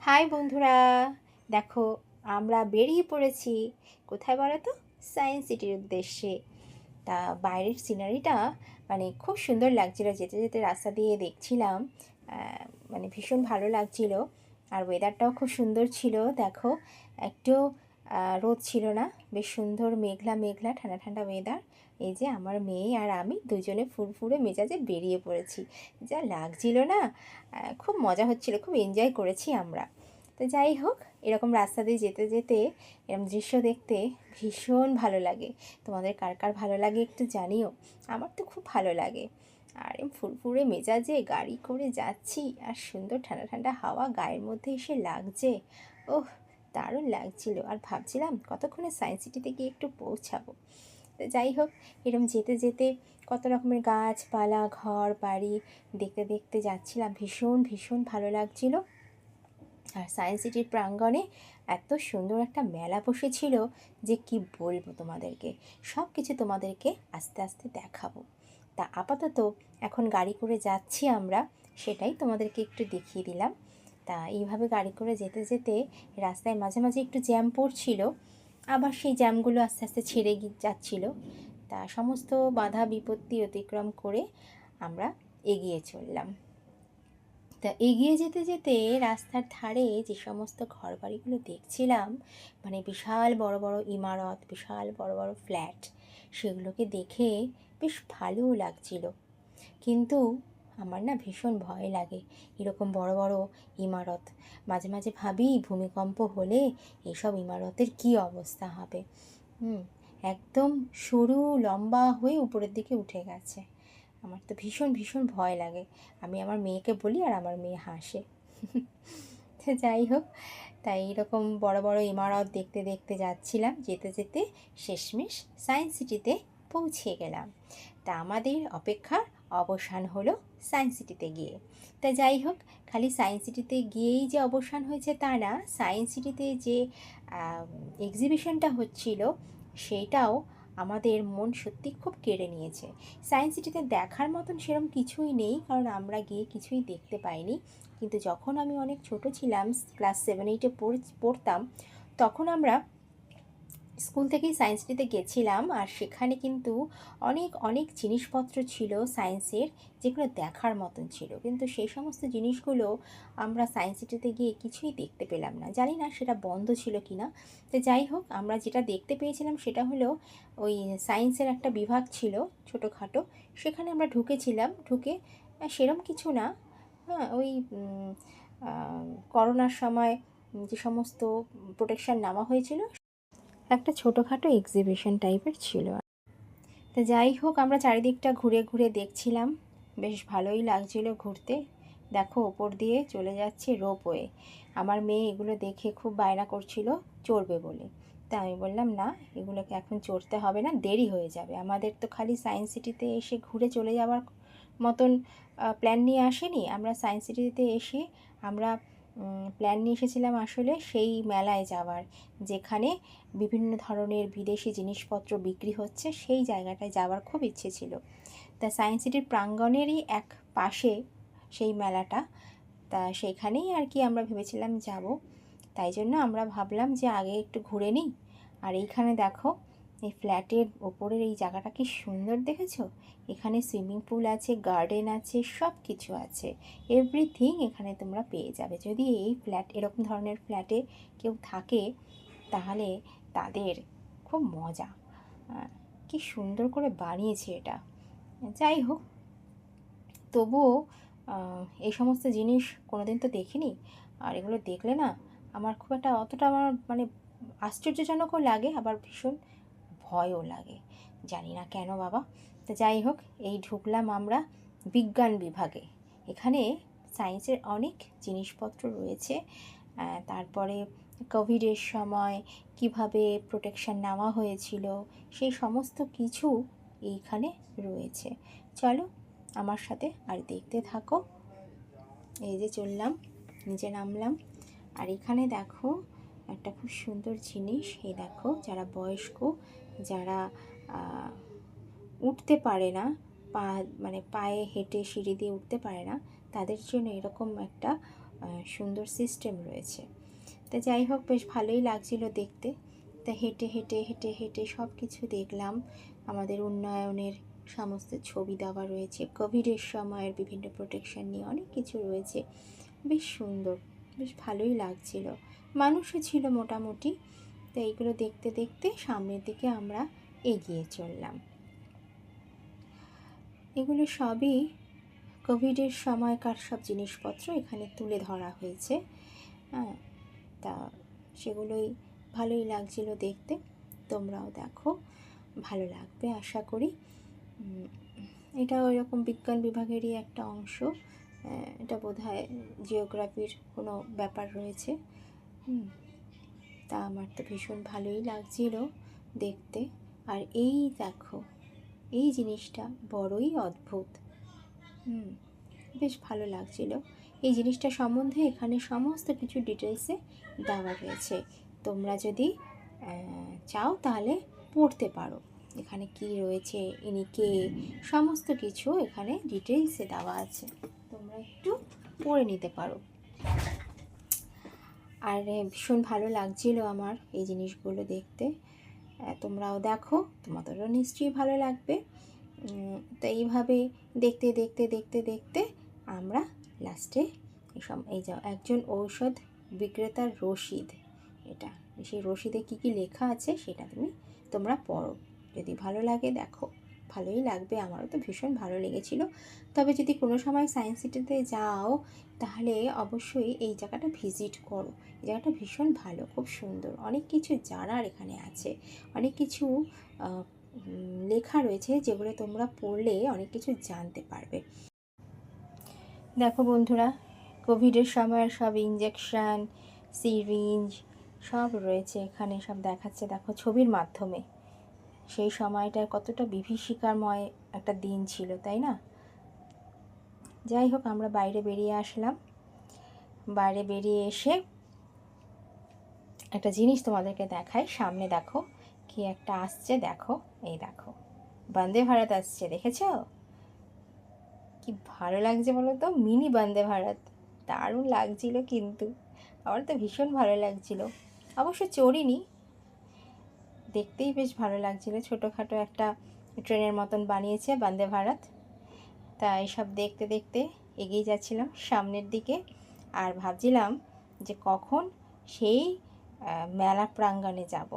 High বন্ধুরা। দেখো, আমরা বেরিয়ে পড়েছি। কোথায় বলো তো? সায়েন্স সিটির উদ্দেশ্যে। তা বাইরের সিনারিটা মানে খুব সুন্দর লাগছিল। যেতে যেতে রাস্তা দিয়ে দেখছিলাম। মানে ভীষণ ভালো লাগছিল। আর ওয়েদারটাও খুব সুন্দর ছিল। দেখো, একটু রোদ ছিল না। বেশ সুন্দর মেঘলা মেঘলা, ঠান্ডা ঠান্ডা ওয়েদার এই যে আমার মেয়ে আর আমি দুজনে ফুরফুরে মেজাজে বেরিয়ে পড়েছি। যা লাগছিল না খুব মজা হচ্ছিল, খুব এনজয় করেছি আমরা। তো যাই হোক, এরকম রাস্তা দিয়ে যেতে যেতে এরকম দৃশ্য দেখতে ভীষণ ভালো লাগে। তোমাদের কার কার ভালো লাগে একটু জানিও? আমার তো খুব ভালো লাগে। আর ফুরফুরে মেজাজে গাড়ি করে যাচ্ছি, আর সুন্দর ঠান্ডা ঠান্ডা হাওয়া গায়ের মধ্যে এসে লাগছে। ওহ দারুণ লাগছিল। আর ভাবছিলাম কতক্ষণে সায়েন্স সিটিতে গিয়ে একটু পৌঁছাবো। তো যাই হোক এরকম যেতে যেতে কত রকমের গাছপালা, ঘর, বাড়ি দেখতে দেখতে যাচ্ছিলাম। ভীষণ ভীষণ ভালো লাগছিল। আর সায়েন্স সিটির প্রাঙ্গণে এত সুন্দর একটা মেলা বসেছিল যে কি বলব তোমাদেরকে? সব কিছু তোমাদেরকে আস্তে আস্তে দেখাবো। তা আপাতত এখন গাড়ি করে যাচ্ছি আমরা, সেটাই তোমাদেরকে একটু দেখিয়ে দিলাম। তা এইভাবে গাড়ি করে যেতে যেতে রাস্তায় মাঝে মাঝে একটু জ্যাম পড়ছিল, আবার সেই জ্যামগুলো আস্তে আস্তে ছেড়ে যাচ্ছিল। তা সমস্ত বাধা বিপত্তি অতিক্রম করে আমরা এগিয়ে চললাম। তা এগিয়ে যেতে যেতে রাস্তার ধারে যে সমস্ত ঘরবাড়িগুলো দেখছিলাম মানে বিশাল বড় বড় ইমারত, বিশাল বড় বড় ফ্ল্যাট, সেগুলোকে দেখে বেশ ভালোও লাগছিল। কিন্তু আমার না ভীষণ ভয় লাগে। এরকম বড় বড় ইমারত। মাঝে মাঝে ভাবি, ভূমিকম্প হলে এসব ইমারতের কি অবস্থা হবে? হুম, একদম সরু, লম্বা হয়ে উপরের দিকে উঠে গেছে। আমার তো ভীষণ ভীষণ ভয় লাগে। আমি আমার মেয়েকে বলি আর আমার মেয়ে হাসে। যাই হোক, তাই এরকম বড় বড় ইমারত দেখতে দেখতে যাচ্ছিলাম। যেতে যেতে শেষমেশ সায়েন্স সিটিতে পৌঁছে গেলাম। তা আমাদের অপেক্ষার অবসান হলো সায়েন্স সিটিতে গিয়ে। তা যাই হোক, খালি সায়েন্স সিটিতে গিয়েই যে অবসান হয়েছে তা না সায়েন্স সিটিতে যে এক্সিবিশনটা হচ্ছিল সেইটাও আমাদের মন সত্যি খুব কেড়ে নিয়েছে। সায়েন্স সিটিতে দেখার মতন সেরকম কিছুই নেই, কারণ আমরা গিয়ে কিছুই দেখতে পাইনি। কিন্তু যখন আমি অনেক ছোট ছিলাম ক্লাস সেভেন এইটে পড়তাম, তখন আমরা স্কুল থেকেই সায়েন্স সিটিতে গেছিলাম আর সেখানে কিন্তু অনেক অনেক জিনিসপত্র ছিল সায়েন্সের যেগুলো দেখার মতন ছিল। কিন্তু সেই সমস্ত জিনিসগুলো আমরা সায়েন্স সিটিতে গিয়ে কিছুই দেখতে পেলাম না। জানি না সেটা বন্ধ ছিল কি না তো যাই হোক, আমরা যেটা দেখতে পেয়েছিলাম সেটা হলো ওই সায়েন্সের একটা বিভাগ ছিল ছোটোখাটো। সেখানে আমরা ঢুকেছিলাম, ঢুকে সেরম কিছু না। হ্যাঁ ওই করোনার সময় যে সমস্ত প্রোটেকশান নেওয়া হয়েছিল একটা ছোটোখাটো এক্সিবিশন টাইপের ছিল। তো যাই হোক, আমরা চারিদিকটা ঘুরে ঘুরে দেখছিলাম। বেশ ভালোই লাগছিল ঘুরতে। দেখো, ওপর দিয়ে চলে যাচ্ছে রোপওয়ে আমার মেয়ে এগুলো দেখে খুব বায়না করছিল, চড়বে বলে। তা আমি বললাম, না, এগুলোকে এখন চড়তে হবে না, দেরি হয়ে যাবে। আমাদের তো খালি সায়েন্স সিটিতে এসে ঘুরে চলে যাওয়ার মতন প্ল্যান নিয়ে আসেনি। আমরা সায়েন্স সিটিতে এসে আমরা প্ল্যান নিয়ে এসেছিলাম আসলে সেই মেলায় যাওয়ার, যেখানে বিভিন্ন ধরনের বিদেশি জিনিসপত্র বিক্রি হচ্ছে, সেই জায়গাটায় যাওয়ার খুব ইচ্ছে ছিল। তা সায়েন্স সিটির প্রাঙ্গণেরই এক পাশে সেই মেলাটা, তা সেখানেই আর কি আমরা ভেবেছিলাম যাব। তাই জন্য আমরা ভাবলাম যে আগে একটু ঘুরে নিই। আর এইখানে দেখো এই ফ্ল্যাটের ওপরের এই জায়গাটা কি সুন্দর দেখেছ? এখানে সুইমিং পুল আছে, গার্ডেন আছে সব কিছু আছে। এভরিথিং এখানে তোমরা পেয়ে যাবে। যদি এই ফ্ল্যাট, এরকম ধরনের ফ্ল্যাটে কেউ থাকে, তাহলে তাদের খুব মজা। কি সুন্দর করে বানিয়েছে এটা। যাই হোক, তবুও এই সমস্ত জিনিস কোনোদিন তো দেখিনি। আর এগুলো দেখলে না, আমার খুব একটা অতটা আমার মানে আশ্চর্যজনকও লাগে, আবার ভীষণ ভয়ও লাগে। জানি না কেন বাবা। তো যাই হোক, এই ঢুকলাম আমরা বিজ্ঞান বিভাগে। এখানে সায়েন্সের অনেক জিনিসপত্র রয়েছে। তারপরে কোভিডের সময় কীভাবে প্রোটেকশন নেওয়া হয়েছিল, সেই সমস্ত কিছু এইখানে রয়েছে। চলো আমার সাথে আর দেখতে থাকো। এই যে চললাম, নিচে নামলাম। আর এখানে দেখো একটা খুব সুন্দর জিনিস। এই দেখো, যারা বয়স্ক যারা উঠতে পারে না, পা মানে পায়ে হেঁটে সিঁড়ি দিয়ে উঠতে পারে না, তাদের জন্য এরকম একটা সুন্দর সিস্টেম রয়েছে। তা যাই হোক, বেশ ভালোই লাগছিল দেখতে। তা হেঁটে হেঁটে হেঁটে হেঁটে সব কিছু দেখলাম। আমাদের উন্নয়নের সমস্ত ছবি দেওয়া রয়েছে। কোভিডের সময়ের বিভিন্ন প্রোটেকশন নিয়ে অনেক কিছু রয়েছে। বেশ সুন্দর, বেশ ভালোই লাগছিল। মানুষও ছিল মোটামুটি। তো এইগুলো দেখতে দেখতে সামনের দিকে আমরা এগিয়ে চললাম। এগুলো সবই কোভিডের সময়কার সব জিনিসপত্র এখানে তুলে ধরা হয়েছে। হ্যাঁ তা সেগুলোই ভালোই লাগছিল দেখতে। তোমরাও দেখো ভালো লাগবে আশা করি। এটা ওইরকম বিজ্ঞান বিভাগেরই একটা অংশ। আহ, এটা বোধহয় জিওগ্রাফির কোনো ব্যাপার রয়েছে। হুম, তা আমার তো ভীষণ ভালোই লাগছিল দেখতে। আর এই দেখো, এই জিনিসটা বড়ই অদ্ভুত। হুম, বেশ ভালো লাগছিল। এই জিনিসটা সম্বন্ধে এখানে সমস্ত কিছু ডিটেলসে দেওয়া রয়েছে। তোমরা যদি চাও তাহলে পড়তে পারো। এখানে কি রয়েছে, ইনি কে, সমস্ত কিছু এখানে ডিটেলসে দেওয়া আছে। তোমরা একটু পড়ে নিতে পারো। আর ভীষণ ভালো লাগছিল আমার এই জিনিসগুলো দেখতে। তোমরাও দেখো, তোমাদেরও নিশ্চয়ই ভালো লাগবে। তো এইভাবে দেখতে দেখতে দেখতে দেখতে আমরা লাস্টে এসব এই যা একজন ঔষধ বিক্রেতার রসিদ এটা, সেই রসিদে কী কী লেখা আছে সেটা তুমি তোমরা পড়ো। যদি ভালো লাগে দেখো। ভালোই লাগবে, আমারও তো ভীষণ ভালো লেগেছিল। তবে যদি কোনো সময় সায়েন্স সিটিতে যাও, তাহলে অবশ্যই এই জায়গাটা ভিজিট করো। এই জায়গাটা ভীষণ ভালো, খুব সুন্দর। অনেক কিছু জানার এখানে আছে। অনেক কিছু লেখা রয়েছে যেগুলো তোমরা পড়লে অনেক কিছু জানতে পারবে। দেখো বন্ধুরা কোভিডের সময় সব ইঞ্জেকশান সিরিঞ্জ সব রয়েছে এখানে, সব দেখাচ্ছে। দেখো ছবির মাধ্যমে। সেই সময়টা কতটা বিভীষিকাময় একটা দিন ছিল, তাই না? যাই হোক, আমরা বাইরে বেরিয়ে আসলাম। বাইরে বেরিয়ে এসে একটা জিনিস তোমাদেরকে দেখাই। সামনে দেখো, কি একটা আসছে, দেখো, এই দেখো। বন্দে ভারত আসছে, দেখেছ? কি ভালো লাগছে বলো তো, মিনি বন্দে ভারত। দারুণ লাগছিল কিন্তু, আমার তো ভীষণ ভালো লাগছিল। অবশ্য চড়িনি দেখতেই বেশ ভালো লাগছিল। ছোটোখাটো একটা ট্রেনের মতন বানিয়েছে বন্দে ভারত। তা এসব দেখতে দেখতে এগিয়ে যাচ্ছিলাম সামনের দিকে আর ভাবছিলাম যে কখন সেই মেলা প্রাঙ্গণে যাব।